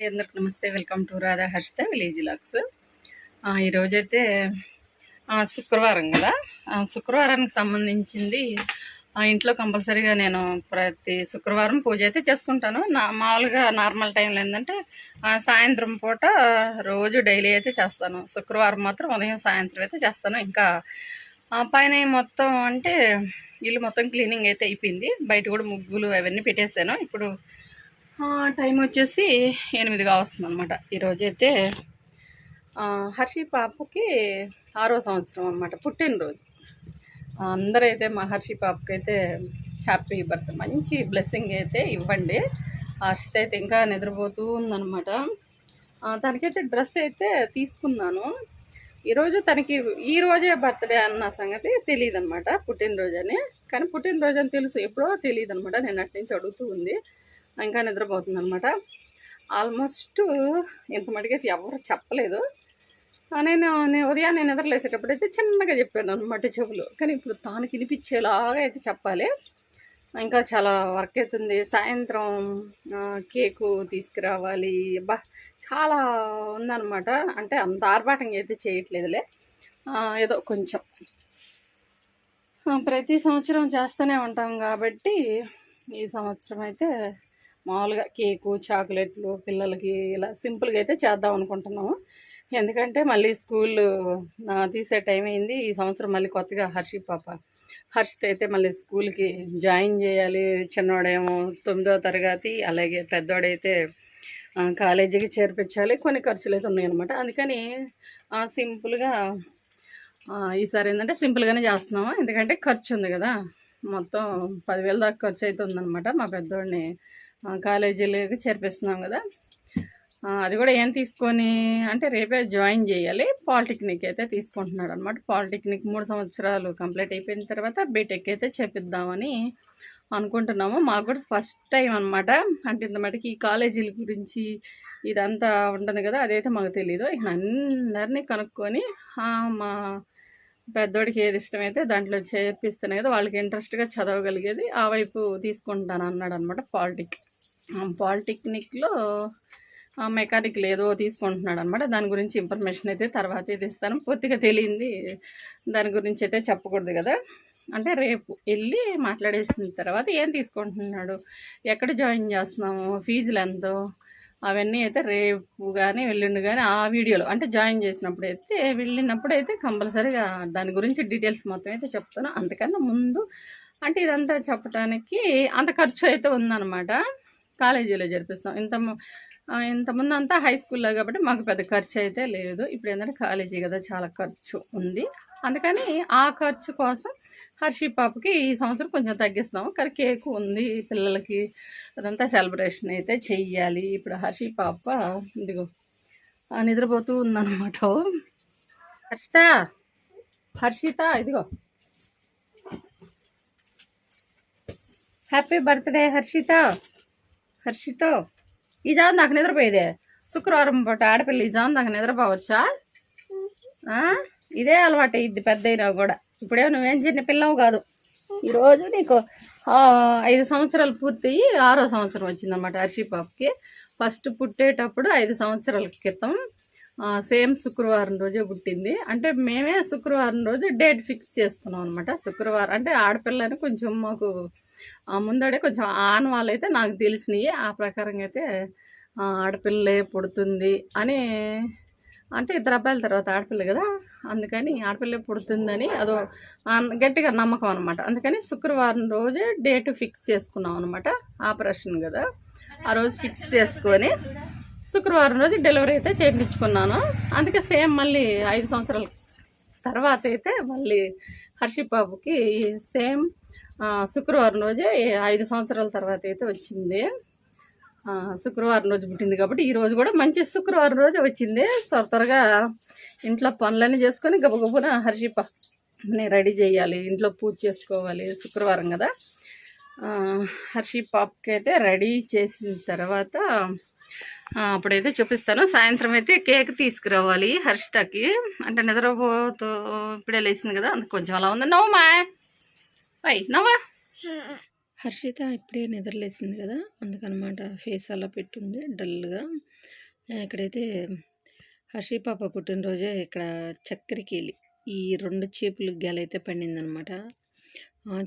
అందరికి నమస్తే. Welcome to Radha Harshita village vlogs. ఈరోజైతే శుక్రవారం కదా? శుక్రవారానికి సంబంధించింది ఇంట్లో కంపల్సరీగా నేను ప్రతి శుక్రవారం పూజ అయితే చేసుకుంటాను. నా మామూలుగా నార్మల్ టైంలో ఏంటంటే సాయంత్రం పూట రోజు డైలీ అయితే చేస్తాను. శుక్రవారం మాత్రం ఉదయం సాయంత్రం అయితే చేస్తాను. ఇంకా పైన మొత్తం అంటే ఇల్లు మొత్తం క్లీనింగ్ అయితే అయిపోయింది. బయట కూడా ముగ్గులు అవన్నీ పెట్టేశాను ఇప్పుడు టైం వచ్చేసి ఎనిమిదిగా వస్తుంది అనమాట ఈరోజైతే హర్షి పాపకి ఆరో సంవత్సరం అనమాట పుట్టినరోజు. అందరైతే మా హర్షి పాపకి అయితే హ్యాపీ బర్త్ మంచి బ్లెస్సింగ్ అయితే ఇవ్వండి. హర్షిత అయితే ఇంకా నిద్రపోతూ ఉందనమాట తనకైతే డ్రెస్ అయితే తీసుకున్నాను. ఈరోజు తనకి ఈ రోజే బర్త్డే అన్న సంగతి తెలియదు అనమాట పుట్టినరోజు అని కానీ పుట్టినరోజు అని తెలుసు ఎప్పుడో తెలియదు అనమాట నేను అటు నుంచి అడుగుతూ ఉంది. ఇంకా నిద్రపోతుంది అనమాట ఆల్మోస్ట్ ఇంత మటుకైతే ఎవరు చెప్పలేదు. నేను ఉదయాన్నే నిద్రలేసేటప్పుడైతే చిన్నగా చెప్పాను అనమాట చెవులు. కానీ ఇప్పుడు తాను వినిపించేలాగా అయితే చెప్పాలి. ఇంకా చాలా వర్క్ అవుతుంది. సాయంత్రం కేకు తీసుకురావాలి. బా చాలా ఉందన్నమాట. అంటే అంత ఆర్భాటంగా అయితే చేయట్లేదులే. ఏదో కొంచెం. ప్రతి సంవత్సరం చేస్తూనే ఉంటాం కాబట్టి ఈ సంవత్సరం అయితే మామూలుగా కేకు చాక్లెట్లు పిల్లలకి ఇలా సింపుల్గా అయితే చేద్దాం అనుకుంటున్నాము. ఎందుకంటే మళ్ళీ స్కూల్ తీసే టైం అయింది. ఈ సంవత్సరం మళ్ళీ కొత్తగా హర్షి పాప హర్షిత్ అయితే మళ్ళీ స్కూల్కి జాయిన్ చేయాలి. చిన్నవాడేమో తొమ్మిదో తరగతి అలాగే పెద్దవాడైతే కాలేజీకి చేర్పించాలి. కొన్ని ఖర్చులు అయితే ఉన్నాయన్నమాట. అందుకని సింపుల్గా ఈసారి ఏంటంటే సింపుల్గానే చేస్తున్నాము. ఎందుకంటే ఖర్చు ఉంది కదా. మొత్తం పదివేల దాకా ఖర్చు అయితే ఉందన్నమాట మా పెద్దోడిని. కాలేజీలోకి చేర్పిస్తున్నాం కదా. అది కూడా ఏం తీసుకొని అంటే రేపే జాయిన్ చేయాలి. పాలిటెక్నిక్ అయితే తీసుకుంటున్నాడు అనమాట పాలిటెక్నిక్ మూడు సంవత్సరాలు కంప్లీట్ అయిపోయిన తర్వాత బీటెక్ అయితే చేపిద్దామని అనుకుంటున్నాము. మాకు కూడా ఫస్ట్ టైం అనమాట అంటే ఇంత మటుకి ఈ కాలేజీల గురించి ఇదంతా ఉంటుంది కదా అదైతే మాకు తెలియదు ఇక అందరినీ కనుక్కొని మా పెద్దోడికి ఏది ఇష్టమైతే దాంట్లో చేర్పిస్తాను కదా వాళ్ళకి ఇంట్రెస్ట్గా చదవగలిగేది. ఆ వైపు తీసుకుంటాను అన్నాడు అనమాట పాలిటెక్ పాలిటెక్నిక్లో మెకానిక్ ఏదో తీసుకుంటున్నాడు అనమాట దాని గురించి ఇన్ఫర్మేషన్ అయితే తర్వాత అయితే ఇస్తాను. పూర్తిగా తెలియంది దాని గురించి అయితే చెప్పకూడదు కదా. అంటే రేపు వెళ్ళి మాట్లాడేసిన తర్వాత ఏం తీసుకుంటున్నాడు? ఎక్కడ జాయిన్ చేస్తున్నాము? ఫీజులు ఎంతో? అవన్నీ అయితే రేపు కానీ వెళ్ళిండు కానీ ఆ వీడియోలో అంటే జాయిన్ చేసినప్పుడు అయితే వెళ్ళినప్పుడు అయితే కంపల్సరీగా దాని గురించి డీటెయిల్స్ మొత్తం అయితే చెప్తాను. అంతకన్నా ముందు అంటే ఇదంతా చెప్పడానికి అంత ఖర్చు అయితే ఉందన్నమాట. కాలేజీలో జరిపిస్తాం. ఇంత ఇంతకుముందు అంతా హై స్కూల్లో కాబట్టి మాకు పెద్ద ఖర్చు అయితే లేదు. ఇప్పుడు ఏంటంటే కాలేజీ కదా చాలా ఖర్చు ఉంది. అందుకని ఆ ఖర్చు కోసం హర్షి పాపకి ఈ సంవత్సరం కొంచెం తగ్గిస్తాము. కానీ కేక్ ఉంది పిల్లలకి అదంతా సెలబ్రేషన్ అయితే చెయ్యాలి. ఇప్పుడు హర్షి పాప ఇదిగో నిద్రపోతూ ఉందన్నమాట. హర్షిత హర్షిత ఇదిగో. Happy birthday Harshita. హర్షితో. ఈ జాబ్ నాకు నిద్రపోయేదే. శుక్రవారం పూట ఆడపిల్ల ఈ జాబ్ నాకు నిద్రపోవచ్చా? ఇదే అలవాటు ఇది పెద్ద అయినా కూడా. ఇప్పుడే నువ్వేం చిన్న పిల్లవు కాదు. ఈరోజు నీకు ఐదు సంవత్సరాలు పూర్తయి ఆరో సంవత్సరం వచ్చిందన్నమాట హర్షి పాపకి. ఫస్ట్ పుట్టేటప్పుడు ఐదు సంవత్సరాల క్రితం సేమ్ శుక్రవారం రోజే పుట్టింది. అంటే మేమే శుక్రవారం రోజు డేట్ ఫిక్స్ చేసుకున్నాం అనమాట శుక్రవారం అంటే ఆడపిల్లని కొంచెం మాకు ముందడే కొంచెం ఆన్ వాళ్ళైతే నాకు తెలిసినాయి. ఆ ప్రకారంగా అయితే ఆడపిల్లే పుడుతుంది అని అంటే ఇద్దరు అబ్బాయిల తర్వాత ఆడపిల్ల కదా. అందుకని ఆడపిల్ల పుడుతుందని అదో గట్టిగా నమ్మకం అనమాట అందుకని శుక్రవారం రోజే డేట్ ఫిక్స్ చేసుకున్నాం అనమాట ఆపరేషన్ కదా. ఆ రోజు ఫిక్స్ చేసుకొని శుక్రవారం రోజు డెలివరీ అయితే చేయించుకున్నాను. అందుకే సేమ్ మళ్ళీ ఐదు సంవత్సరాల తర్వాత అయితే మళ్ళీ హర్షి బాబుకి సేమ్ శుక్రవారం రోజే ఐదు సంవత్సరాల తర్వాత అయితే వచ్చింది. శుక్రవారం రోజు పుట్టింది కాబట్టి ఈరోజు కూడా మంచి శుక్రవారం రోజు వచ్చింది. త్వర త్వరగా ఇంట్లో పనులన్నీ చేసుకొని గబగబున హర్షిప నేను రెడీ చేయాలి. ఇంట్లో పూజ చేసుకోవాలి శుక్రవారం కదా. హర్షిప్ హర్షి అయితే రెడీ చేసిన తర్వాత అప్పుడైతే చూపిస్తాను. సాయంత్రం అయితే కేక్ తీసుకురావాలి హర్షితకి. అంటే నిద్రపోతూ ఇప్పుడే లేచింది కదా అందుకు కొంచెం అలా ఉంది. నవ్వమా వై నవ్వా. హర్షిత ఇప్పుడే నిద్రలేసింది కదా అందుకనమాట ఫేస్ అలా పెట్టుంది డల్గా. ఇక్కడైతే హర్షి పాప పుట్టినరోజే ఇక్కడ చక్కెరకేళి ఈ రెండు చేపులు గెలైతే పండిందనమాట.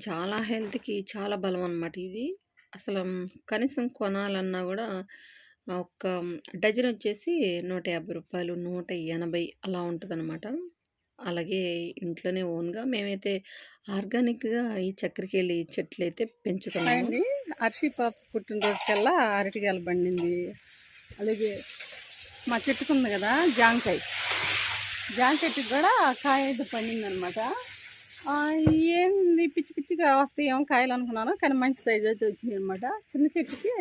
చాలా హెల్త్కి చాలా బలం అనమాట ఇది. అసలు కనీసం కొనాలన్నా కూడా ఒక డజన్ వచ్చేసి నూట యాభై రూపాయలు నూట ఎనభై అలా ఉంటుందన్నమాట. అలాగే ఇంట్లోనే ఓన్గా మేమైతే ఆర్గానిక్గా ఈ చక్కెరకేళి చెట్లు అయితే పెంచుతున్నాము. అండి అర్షి పాప పుట్టినరోజుకల్లా అరటికాయలు పండింది. అలాగే మా చెట్టుకు ఉంది కదా జాంకాయ. జాంకాయకి కూడా కాయ అయితే పండిందనమాట ఏంది పిచ్చి పిచ్చిగా వస్తాయి ఏమో కాయలు అనుకున్నాను కానీ మంచి సైజు అయితే వచ్చింది అనమాట చిన్న చెట్టుకి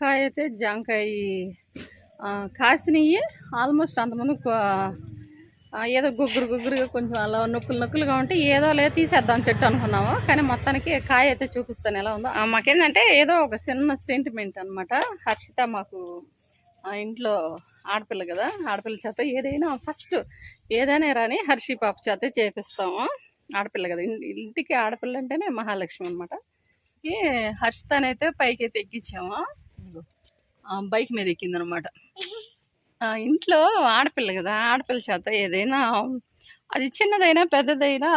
కాయ అయితే జాంకాయ కాసినవి ఆల్మోస్ట్ అంతమంది ఏదో గుగ్గురు గుగ్గురుగా కొంచెం అలా నొక్కులు నొక్కులుగా ఉంటే ఏదో లేదు తీసేద్దాం చెట్టు అనుకున్నాము. కానీ మొత్తానికి కాయ అయితే చూపిస్తాను ఎలా ఉందో. మాకేంటంటే మాకేందంటే ఏదో ఒక చిన్న సెంటిమెంట్ అనమాట హర్షిత మాకు ఆ ఇంట్లో ఆడపిల్ల కదా ఆడపిల్ల చేత ఏదైనా ఫస్ట్ ఏదైనా రాని హర్షి పాప చేత చేపిస్తాము. ఆడపిల్ల కదా ఇంటికి ఆడపిల్ల అంటేనే మహాలక్ష్మి అనమాట ఈ హర్షితనైతే పైకి అయితే ఎక్కించాము బైక్ మీద ఎక్కిందనమాట. ఇంట్లో ఆడపిల్ల కదా ఆడపిల్ల చేత ఏదైనా అది చిన్నదైనా పెద్దదైనా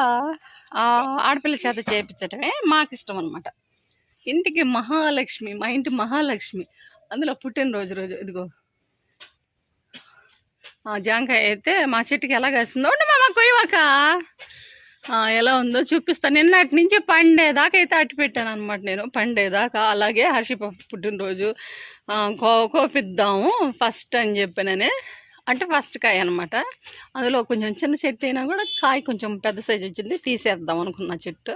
ఆడపిల్ల చేత చేయించటమే మాకు ఇష్టం అనమాట ఇంటికి మహాలక్ష్మి మా ఇంటి మహాలక్ష్మి. అందులో పుట్టినరోజు రోజు ఇదిగో. ఆ జాంకాయ అయితే మా చెట్టుకి ఎలా కాసిందో ఉండి మామ కొయ్యవాక. ఎలా ఉందో చూపిస్తాను నిన్నటి నుంచి పండేదాకా అయితే అట్టు పెట్టాను అనమాట నేను. పండేదాకా అలాగే హర్షిప పుట్టినరోజు. కోపిద్దాము ఫస్ట్ అని చెప్పిననే. అంటే ఫస్ట్ కాయ అనమాట అందులో కొంచెం చిన్న చెట్టు అయినా కూడా కాయ కొంచెం పెద్ద సైజు వచ్చింది తీసేద్దాం అనుకున్న చెట్టు.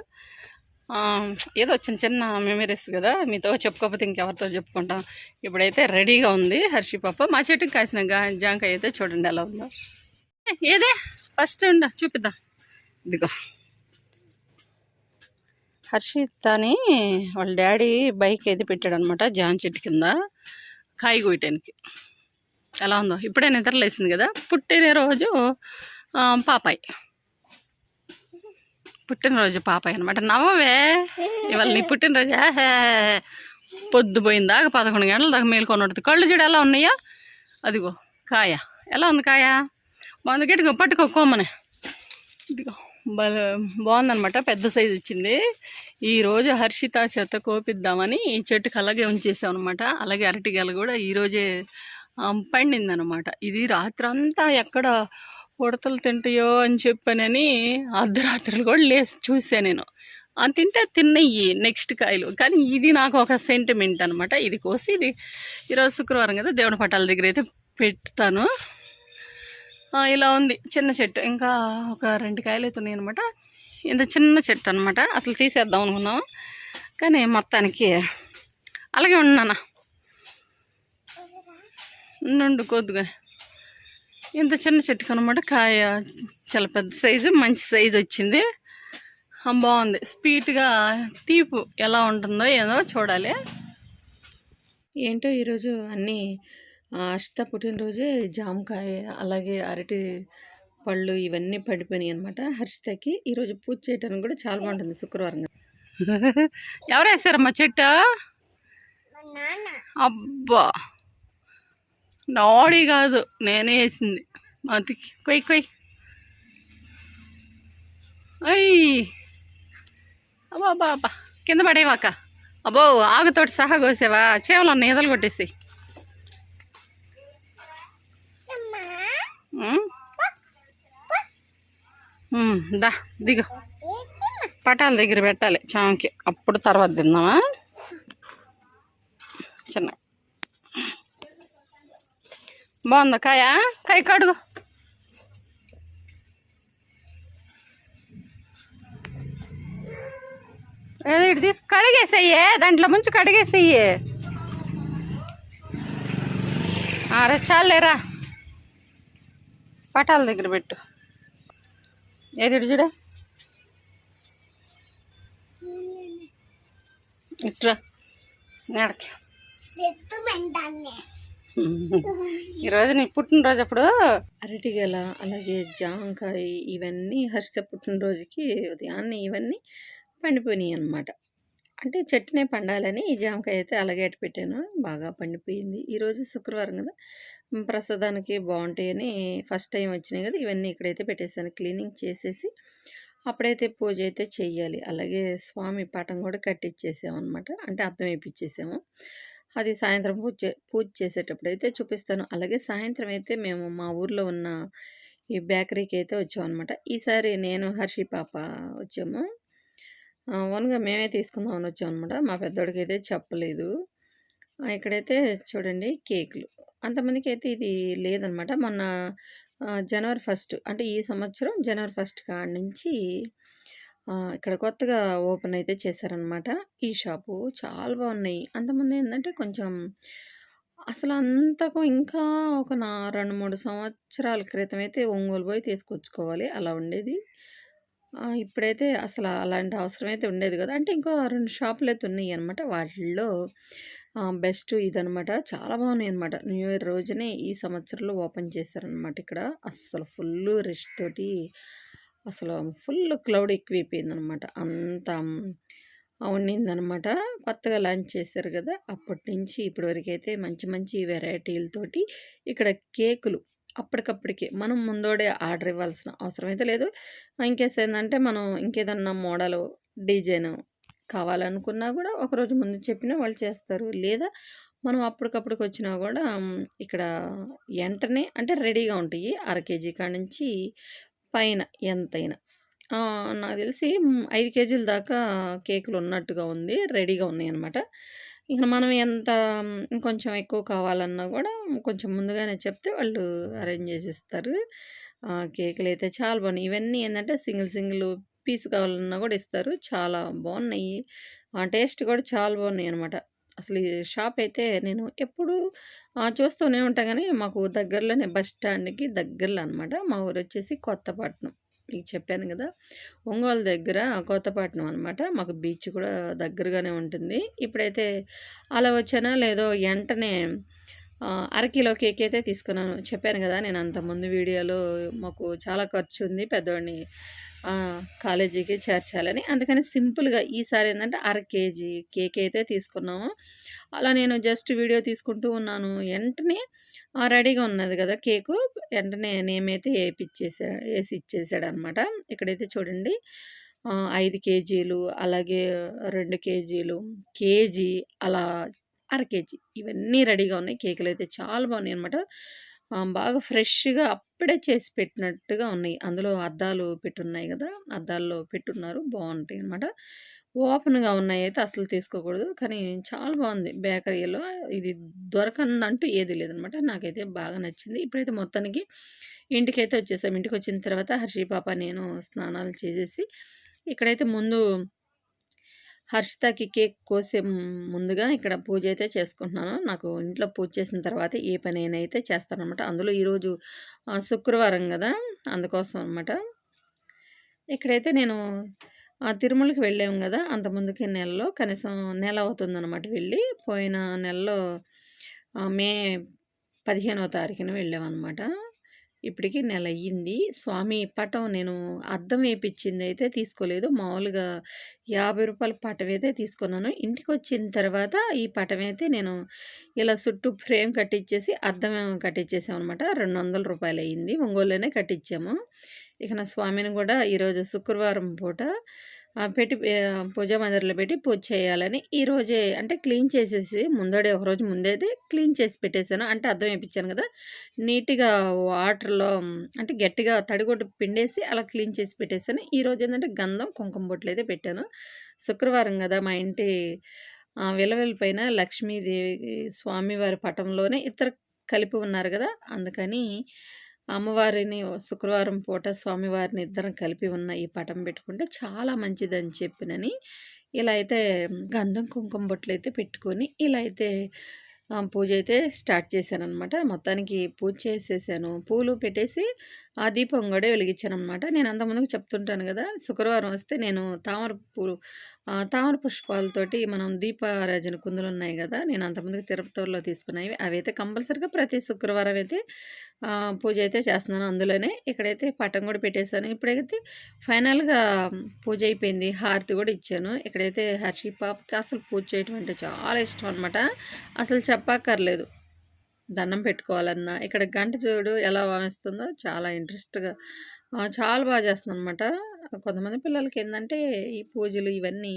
ఏదో చిన్న చిన్న మెమరీస్ కదా మీతో చెప్పుకోకపోతే ఇంకెవరితో చెప్పుకుంటాం. ఇప్పుడైతే రెడీగా ఉంది హర్షి పాప. మా చెట్టుకి కాసిన జాంకాయ అయితే చూడండి ఎలా ఉందో. ఏదే? ఫస్ట్ ఉండ చూపిద్దాం. ఇదిగో. హర్షిత్ అని వాళ్ళ డాడీ బైక్ అయితే పెట్టాడు అనమాట జాన్ చెట్టు కింద కాయ కొయ్యటానికి. ఎలా ఉందో? ఇప్పుడే నిద్రలేసింది కదా? పుట్టిన రోజు పాపాయ్. పుట్టినరోజు పాపాయ్ అనమాట నవ్వవే. ఇవాళ నీ పుట్టినరోజు ఆహే. పొద్దు పోయిందాక పదకొండు గంటల దాకా మేలుకొని ఉంటుంది కళ్ళు చూడు ఎలా ఉన్నాయా? అదిగో కాయ. ఎలా ఉంది కాయ? బాగుంది గట్టిగా పట్టుకో కొమ్మని. ఇదిగో. బాగుందనమాట పెద్ద సైజు వచ్చింది ఈరోజు హర్షిత చెత్త కోపిద్దామని ఈ చెట్టుకి అలాగే ఉంచేసాం అనమాట అలాగే అరటిగెల కూడా ఈరోజే పండింది అనమాట ఇది రాత్రంతా ఎక్కడ ఉడతలు తింటాయో అని చెప్పానని అర్ధరాత్రులు కూడా లేచి చూసాను నేను. ఆ తింటే తిన్నయ్యి నెక్స్ట్ కాయలు. కానీ ఇది నాకు ఒక సెంటిమెంట్ అనమాట ఇది కోసి ఇది ఈరోజు శుక్రవారం కదా దేవుని పటాల దగ్గర అయితే పెడతాను. ఇలా ఉంది. చిన్న చెట్టు. ఇంకా ఒక రెండు కాయలు అయితే ఉన్నాయి అనమాట ఇంత చిన్న చెట్టు అనమాట అసలు తీసేద్దాం అనుకున్నాం కానీ మొత్తానికి అలాగే ఉన్నానా నుండు కొద్దిగా ఇంత చిన్న చెట్టుకు అనమాట కాయ చాలా పెద్ద సైజు మంచి సైజు వచ్చింది. బాగుంది. స్వీట్గా తీపు ఎలా ఉంటుందో ఏదో చూడాలి. ఏంటో ఈరోజు అన్నీ అష్ట పుట్టినరోజే జామకాయ అలాగే అరటి పళ్ళు ఇవన్నీ పడిపోయినాయి అనమాట హర్షితకి ఈరోజు పూజ చేయడానికి కూడా చాలా బాగుంటుంది శుక్రవారం. ఎవరు వేసారమ్మా చెట్టు? అబ్బా! నాడి కాదు నేనే వేసింది. మతికి కొయ్ కొయ్. అయ్యి అబ్బా అబ్బా అబ్బా. కింద పడేవాక. అబ్బో ఆగుతోటి సహా కోసావా? చేవలు అన్న ఈదలు కొట్టేసి దా దిగు. పటాల దగ్గర పెట్టాలి చాంకి అప్పుడు తర్వాత తిందామా? చిన్న. బాగుందా కాయ? కాయ కడుగు. ఏదో ఇటు తీసి కడిగేసేయ్యే దాంట్లో ముంచి కడిగేసేయ్యే అరే చాలేరా పటాల దగ్గర పెట్టు. ఏది చూడ. ఇట్రా నడక. ఈరోజు నీ పుట్టినరోజు అప్పుడు అరటిగల అలాగే జాంకాయ ఇవన్నీ హర్ష పుట్టినరోజుకి ఉదయాన్నే ఇవన్నీ పండిపోయినాయి అన్నమాట. అంటే చెట్టునే పండాలని ఈ జామకాయ అయితే అలాగే పెట్టాను. బాగా పండిపోయింది. ఈరోజు శుక్రవారం కదా ప్రసాదానికి బాగుంటాయని ఫస్ట్ టైం వచ్చినాయి కదా ఇవన్నీ ఇక్కడైతే పెట్టేసాను. క్లీనింగ్ చేసేసి అప్పుడైతే పూజ అయితే చెయ్యాలి. అలాగే స్వామి పాటం కూడా కట్టించేసాము కట్టిచ్చేసామనమాట. అంటే అర్థం వేయించేసాము అది సాయంత్రం పూజ చే పూజ చేసేటప్పుడైతే చూపిస్తాను. అలాగే సాయంత్రం అయితే మేము మా ఊర్లో ఉన్న ఈ బేకరీకి అయితే వచ్చామనమాట. ఈసారి నేను, హర్షి పాప వచ్చాము. ఓన్‌గా మేమే తీసుకుందామని వచ్చామనమాట. మా పెద్దోడికైతే చెప్పలేదు. ఇక్కడైతే చూడండి కేకులు. అంతమందికి అయితే ఇది లేదనమాట. మొన్న జనవరి ఫస్ట్ అంటే ఈ సంవత్సరం జనవరి ఫస్ట్ కాడి నుంచి ఇక్కడ కొత్తగా ఓపెన్ అయితే చేశారనమాట. ఈ షాపు చాలా బాగున్నాయి అంతమంది ఏంటంటే కొంచెం అసలు అంతకు ఇంకా ఒక నా 2, 3 సంవత్సరాల క్రితం అయితే ఒంగోలు పోయి తీసుకొచ్చుకోవాలి. అలా ఉండేది. ఇప్పుడైతే అసలు అలాంటి అవసరం అయితే ఉండేది కదా అంటే ఇంకో రెండు షాపులు అయితే ఉన్నాయి అనమాట వాటిల్లో బెస్ట్ ఇదనమాట. చాలా బాగున్నాయి అనమాట న్యూ ఇయర్ రోజునే ఈ సంవత్సరంలో ఓపెన్ చేశారనమాట ఇక్కడ. అస్సలు ఫుల్లు రష్ తోటి అసలు ఫుల్ క్లౌడ్ ఎక్కువైపోయిందనమాట. అంత ఉండిందనమాట. కొత్తగా లాంచ్ చేశారు కదా అప్పటినుంచి ఇప్పటి వరకైతే మంచి మంచి వెరైటీలతోటి ఇక్కడ కేకులు అప్పటికప్పటికే మనం ముందోడే ఆర్డర్ ఇవ్వాల్సిన అవసరం అయితే లేదు. ఇంకేస్ ఏంటంటే మనం ఇంకేదన్నా మోడలు, డిజైను కావాలనుకున్నా కూడా ఒకరోజు ముందు చెప్పినా వాళ్ళు చేస్తారు. లేదా మనం అప్పటికప్పటికి వచ్చినా కూడా ఇక్కడ ఎంటనే అంటే రెడీగా ఉంటాయి. అర కేజీ కాడ్నుంచి పైన ఎంతైనా. నాకు తెలిసి ఐదు కేజీల దాకా కేకులు ఉన్నట్టుగా ఉంది. రెడీగా ఉన్నాయన్నమాట. ఇక మనం ఎంత ఇంకొంచెం ఎక్కువ కావాలన్నా కూడా కొంచెం ముందుగానే చెప్తే వాళ్ళు అరేంజ్ చేసిస్తారు. కేకులు అయితే చాలా బాగున్నాయి. ఇవన్నీ ఏంటంటే సింగిల్ సింగిల్ పీస్ కావాలన్నా కూడా ఇస్తారు. చాలా బాగున్నాయి ఆ టేస్ట్ కూడా చాలా బాగున్నాయి అనమాట అసలు ఈ షాప్ అయితే నేను ఎప్పుడూ చూస్తూనే ఉంటా కానీ మాకు దగ్గరలోనే బస్ స్టాండ్‌కి దగ్గరలో అనమాట. మా ఊరు వచ్చేసి కొత్తపట్నం. మీకు చెప్పాను కదా ఒంగోలు దగ్గర కొత్తపట్నం అనమాట. మాకు బీచ్ కూడా దగ్గరగానే ఉంటుంది. ఇప్పుడైతే అలా వచ్చానా లేదో ఎంటనే అరకిలో కేక్ అయితే తీసుకున్నాను. చెప్పాను కదా నేను అంతకుముందు వీడియోలో మాకు చాలా ఖర్చుంది. పెద్దోడిని పెద్దవాడిని కాలేజీకి చేర్చాలని. అందుకని సింపుల్‌గా ఈసారి ఏంటంటే అర కేజీ కేక్ అయితే తీసుకున్నాము. అలా నేను జస్ట్ వీడియో తీసుకుంటూ ఉన్నాను. ఎంటనే రెడీగా ఉన్నది కదా కేకు వెంటనే నేమైతే వేసి ఇచ్చేసాడు ఇచ్చేసాడనమాట. ఇక్కడైతే చూడండి ఐదు కేజీలు, అలాగే రెండు కేజీలు, కేజీ అలా అర కేజీ ఇవన్నీ రెడీగా ఉన్నాయి. కేకులు అయితే చాలా బాగున్నాయి అనమాట బాగా ఫ్రెష్‌గా అప్పుడే చేసి పెట్టినట్టుగా ఉన్నాయి. అందులో అద్దాలు పెట్టున్నాయి కదా అద్దాల్లో పెట్టున్నారు. బాగుంటాయి అనమాట ఓపెన్‌గా ఉన్నాయి అయితే అసలు తీసుకోకూడదు. కానీ చాలా బాగుంది బేకరీలో. ఇది దొరకనిదంటూ ఏది లేదనమాట. నాకైతే బాగా నచ్చింది. ఇప్పుడైతే మొత్తానికి ఇంటికైతే వచ్చేసాం. ఇంటికొచ్చిన తర్వాత హర్షి పాప, నేను స్నానాలు చేసేసి ఇక్కడైతే ముందు హర్షితకి కేక్ కోసే ముందుగా ఇక్కడ పూజ అయితే చేసుకుంటున్నాను. నాకు ఇంట్లో పూజ చేసిన తర్వాత ఏ పని అయితే చేస్తాననమాట. అందులో ఈరోజు శుక్రవారం కదా అందుకోసం అనమాట. ఇక్కడైతే నేను తిరుమలకి వెళ్ళాము కదా అంతకుముందుకి నెలలో కనీసం నెల అవుతుందన్నమాట వెళ్ళి. పోయిన నెలలో మే 15వ తారీఖున వెళ్ళామన్నమాట ఇప్పటికి నెల అయ్యింది. స్వామి పటం నేను అద్దం అయితే తీసుకోలేదు. మామూలుగా యాభై రూపాయల పటం అయితే తీసుకున్నాను. ఇంటికి వచ్చిన తర్వాత ఈ పటం అయితే నేను ఇలా చుట్టూ ఫ్రేమ్ కట్టించేసి అద్దం కట్టిచ్చేసామనమాట. రూ. 200 అయింది. ఒంగోలులోనే కట్టించాము ఇక నా స్వామిని కూడా ఈరోజు శుక్రవారం పూట పెట్టి పూజ పూజా మందిరంలో పెట్టి పూజ చేయాలని ఈరోజే అంటే క్లీన్ చేసేసి ముందడే ఒకరోజు ముందైతే క్లీన్ చేసి పెట్టేసాను. అంటే అర్థం వేయించాను కదా నీట్‌గా వాటర్‌లో అంటే గట్టిగా తడిగొట్టు పిండేసి అలా క్లీన్ చేసి పెట్టేశాను ఈరోజు ఏంటంటే గంధం, కుంకుమ బొట్లయితే పెట్టాను. శుక్రవారం కదా మా ఇంటి ఆహ్, పైన లక్ష్మీదేవి స్వామివారి పటంలోనే ఇతర కలిపి ఉన్నారు కదా అందుకని అమ్మవారిని శుక్రవారం పూట స్వామివారిని ఇద్దరం కలిపి ఉన్న ఈ పటం పెట్టుకుంటే చాలా మంచిదని చెప్పినని ఇలా అయితే గంధం, కుంకుమ బొట్లు అయితే పెట్టుకొని ఇలా అయితే పూజ అయితే స్టార్ట్ చేశాననమాట. మొత్తానికి పూజ చేసేసాను. పూలు పెట్టేసి ఆ దీపం కూడా వెలిగించాను అనమాట నేను అంతకుముందుకు చెప్తుంటాను కదా శుక్రవారం వస్తే నేను తామర పూలు తామర పుష్పాలతోటి మనం దీపారాజన కుందులు ఉన్నాయి కదా నేను అంతమందికి తిరుపతిలో తీసుకున్నవి. అవి అయితే కంపల్సరిగా ప్రతి శుక్రవారం అయితే పూజ అయితే చేస్తున్నాను. అందులోనే ఇక్కడైతే పటం కూడా పెట్టేశాను. ఇప్పుడైతే ఫైనల్గా పూజ అయిపోయింది. హారతి కూడా ఇచ్చాను. ఇక్కడైతే హర్షి పాపకి అసలు పూజ చేయటం అంటే చాలా ఇష్టం అనమాట అసలు చెప్పక్కర్లేదు. దండం పెట్టుకోవాలన్నా ఇక్కడ గంట చూడు ఎలా వామిస్తుందో చాలా ఇంట్రెస్ట్గా చాలా బాగా చేస్తుంది అనమాట కొంతమంది పిల్లలకి ఏంటంటే ఈ పూజలు ఇవన్నీ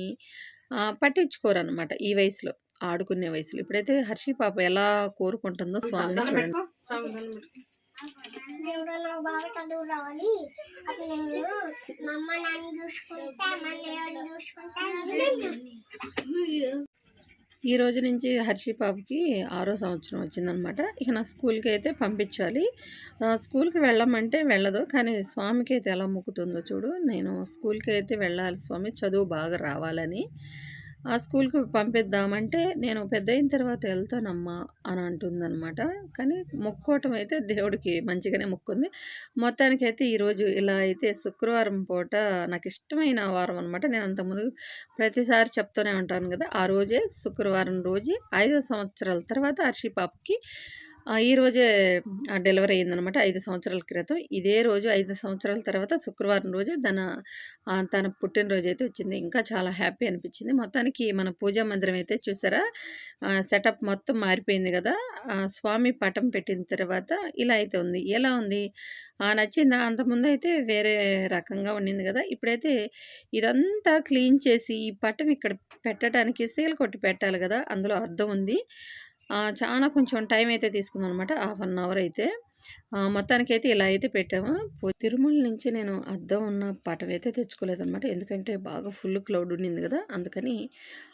ఆ, పట్టించుకోరు అనమాట ఈ వయసులో. ఆడుకునే వయసులో. ఇప్పుడైతే హర్షి పాప ఎలా కోరుకుంటుందో స్వామిని చూడండి. దేవుడు నాకు బాగా చదువు రావాలి. అప్పుడు నేను మా అమ్మ నాన్న చూసుకుంటా మళ్ళీ ఎవరు చూసుకుంటా. ఈ రోజు నుంచి హర్షి పాపకి ఆరో సంవత్సరం వచ్చిందనమాట. ఇక నా స్కూల్కి అయితే పంపించాలి. స్కూల్కి వెళ్ళమంటే వెళ్ళదు కానీ స్వామికి అయితే ఎలా మొక్కుతుందో చూడు. నేను స్కూల్కి అయితే వెళ్ళాలి స్వామి చదువు బాగా రావాలని. ఆ స్కూల్కి పంపిద్దామంటే నేను పెద్ద అయిన తర్వాత వెళ్తానమ్మా అని అంటుందన్నమాట. కానీ మొక్కోవటం అయితే దేవుడికి మంచిగానే మొక్కుంది. మొత్తానికి అయితే ఈరోజు ఇలా అయితే శుక్రవారం పూట నాకు ఇష్టమైన వారం అనమాట నేను అంతకుముందు ప్రతిసారి చెప్తూనే ఉంటాను కదా ఆ రోజే శుక్రవారం రోజే ఐదో సంవత్సరాల తర్వాత హర్షి పాపకి ఈరోజే ఈ రోజే డెలివరీ అయిందనమాట ఐదు సంవత్సరాల క్రితం. ఇదే రోజు ఐదు సంవత్సరాల తర్వాత శుక్రవారం రోజే తన తన పుట్టినరోజు అయితే వచ్చింది. ఇంకా చాలా హ్యాపీ అనిపించింది. మొత్తానికి మన పూజా మందిరం అయితే చూసారా? సెటప్ మొత్తం మారిపోయింది కదా? స్వామి పటం పెట్టిన తర్వాత ఇలా అయితే ఉంది. ఎలా ఉంది? ఆ, నచ్చిందా? అంతకుముందు అయితే వేరే రకంగా ఉండింది కదా? ఇప్పుడైతే ఇదంతా క్లీన్ చేసి ఈ పటం ఇక్కడ పెట్టడానికి సీల్ కొట్టి పెట్టాలి కదా? అందులో అర్థం ఉంది. చాలా కొంచెం టైం అయితే తీసుకుందనమాట హాఫ్ అన్ అవర్ అయితే. మొత్తానికైతే ఇలా అయితే పెట్టాము. పో- తిరుమల నుంచి నేను అద్దం ఉన్న పటం అయితే తెచ్చుకోలేదన్నమాట. ఎందుకంటే బాగా ఫుల్ క్లౌడ్ ఉండింది కదా అందుకని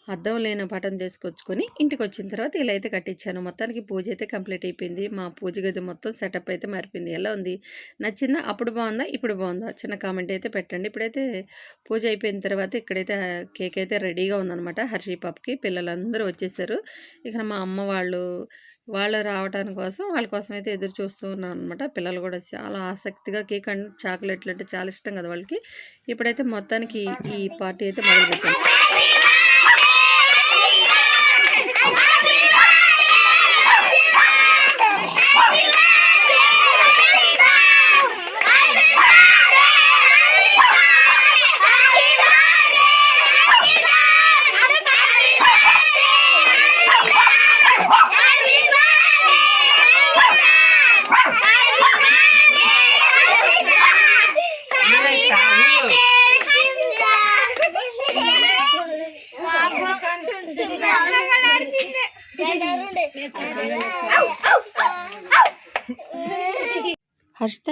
అద్దం లేని పటం తీసుకొచ్చుకొని ఇంటికి వచ్చిన తర్వాత ఇలా అయితే కట్టించాను. మొత్తానికి పూజ అయితే కంప్లీట్ అయిపోయింది. మా పూజ గది మొత్తం సెటప్ అయితే మారిపోయింది. ఎలా ఉంది? నచ్చిందా? అప్పుడు బాగుందా? ఇప్పుడు బాగుందా? చిన్న కామెంట్ అయితే పెట్టండి. ఇప్పుడైతే పూజ అయిపోయిన తర్వాత ఇక్కడైతే కేక్ అయితే రెడీగా ఉందన్నమాట హర్షి పాపకి. పిల్లలందరూ వచ్చేసారు. ఇక మా అమ్మ వాళ్ళు వాళ్ళు రావడానికి కోసం వాళ్ళ కోసం అయితే ఎదురు చూస్తూ ఉన్నాను అనమాట పిల్లలు కూడా చాలా ఆసక్తిగా కేక్ అండ్ చాక్లెట్లు అంటే చాలా ఇష్టం కదా వాళ్ళకి. ఇప్పుడైతే మొత్తానికి ఈ పార్టీ అయితే మొదలుపెట్టాను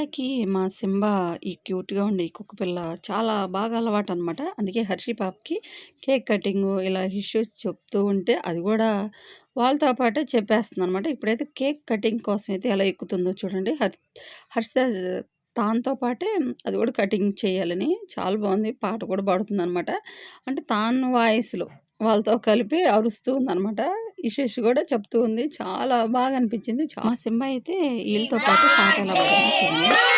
పిల్లకి మా సింబా ఈ క్యూట్గా ఉండే ఈ కుక్క పిల్ల చాలా బాగా అలవాటు అనమాట అందుకే హర్షి పాపకి కేక్ కటింగ్ ఇలా ఇష్యూస్ చెప్తూ ఉంటే అది కూడా వాళ్ళతో పాటే చెప్పేస్తుంది అనమాట ఇప్పుడైతే కేక్ కటింగ్ కోసం అయితే ఎలా ఎక్కుతుందో చూడండి. హర్ హర్ష తాన్తో పాటే అది కూడా కటింగ్ చేయాలని చాలా బాగుంది. పాట కూడా పాడుతుంది అనమాట అంటే తాను వాయిస్లో వాళ్ళతో కలిపి అరుస్తూ ఉందన్నమాట. ఇషేష్ కూడా చెప్తూ ఉంది. చాలా బాగా అనిపించింది. చాలా మా సింబ అయితే వీళ్ళతో పాటు పాట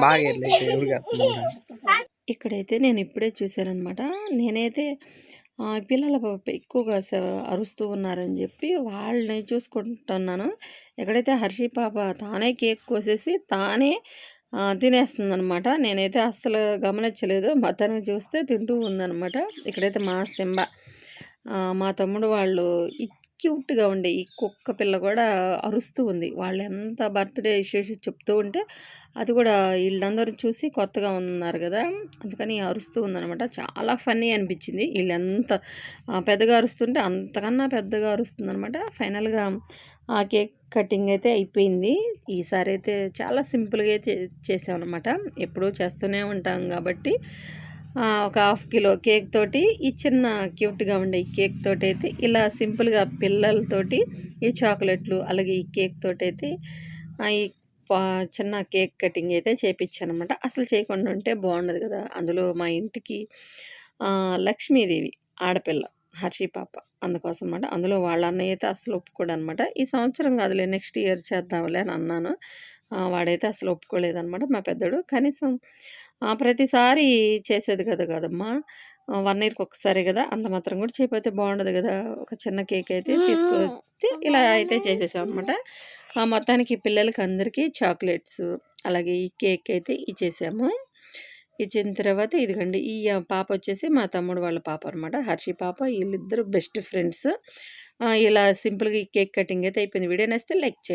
బాగా ఎవరికి ఇక్కడైతే నేను ఇప్పుడే చూశానమాట నేనైతే పిల్లల పాప ఎక్కువగా స- అరుస్తూ ఉన్నారని చెప్పి వాళ్ళని చూసుకుంటున్నాను. ఎక్కడైతే హర్షి పాప తానే కేక్ కోసేసి తానే తినేస్తుందనమాట నేనైతే అస్సలు గమనించలేదు. మొత్తానికి చూస్తే తింటూ ఉందనమాట ఇక్కడైతే మా సింబ మా తమ్ముడు వాళ్ళు క్యూట్గా ఉండే ఈ కుక్క పిల్ల కూడా అరుస్తూ ఉంది. వాళ్ళు ఎంత బర్త్డే ఇష్యూస్ చెప్తూ ఉంటే అది కూడా వీళ్ళందరూ చూసి కొత్తగా ఉన్నారు కదా అందుకని అరుస్తూ ఉందనమాట చాలా ఫన్నీ అనిపించింది. వీళ్ళు ఎంత పెద్దగా అరుస్తుంటే అంతకన్నా పెద్దగా అరుస్తుందనమాట ఫైనల్గా ఆ కేక్ కటింగ్ అయితే అయిపోయింది. ఈసారి అయితే చాలా సింపుల్గా చే చేసామన్నమాట. ఎప్పుడూ చేస్తూనే ఉంటాం కాబట్టి ఒక హాఫ్ కిలో కేక్ తోటి ఈ చిన్న క్యూట్గా ఉండే ఈ కేక్ తోటి అయితే ఇలా సింపుల్గా పిల్లలతోటి ఈ చాక్లెట్లు అలాగే ఈ కేక్ తోటి అయితే ఈ పా- చిన్న కేక్ కటింగ్ అయితే చేపించాను అనమాట అసలు చేయకుండా ఉంటే బాగుండదు కదా. అందులో మా ఇంటికి లక్ష్మీదేవి ఆడపిల్ల హర్షి పాప అందుకోసం అనమాట అందులో వాళ్ళ అన్నయ్య అయితే అసలు ఒప్పుకోడు అనమాట ఈ సంవత్సరం కాదులే నెక్స్ట్ ఇయర్ చేద్దాంలే అని అన్నాను. వాడైతే అసలు ఒప్పుకోలేదనమాట మా పెద్దోడు. కనీసం ప్రతిసారి చేసేది కదా కదమ్మా? వన్ ఇయర్కి ఒకసారి కదా అంత మాత్రం కూడా చేయకపోతే బాగుండదు కదా. ఒక చిన్న కేక్ అయితే తీసుకొచ్చి ఇలా అయితే చేసేసాం అనమాట మొత్తానికి పిల్లలకి అందరికీ చాక్లెట్స్ అలాగే ఈ కేక్ అయితే ఇచ్చేసాము. ఇచ్చిన తర్వాత ఇదిగండి ఈ పాప వచ్చేసి మా తమ్ముడు వాళ్ళ పాప అనమాట హర్షి పాప వీళ్ళిద్దరు బెస్ట్ ఫ్రెండ్స్. ఇలా సింపుల్గా ఈ కేక్ కటింగ్ అయితే అయిపోయింది. వీడియో నేస్తే లైక్ చేయండి.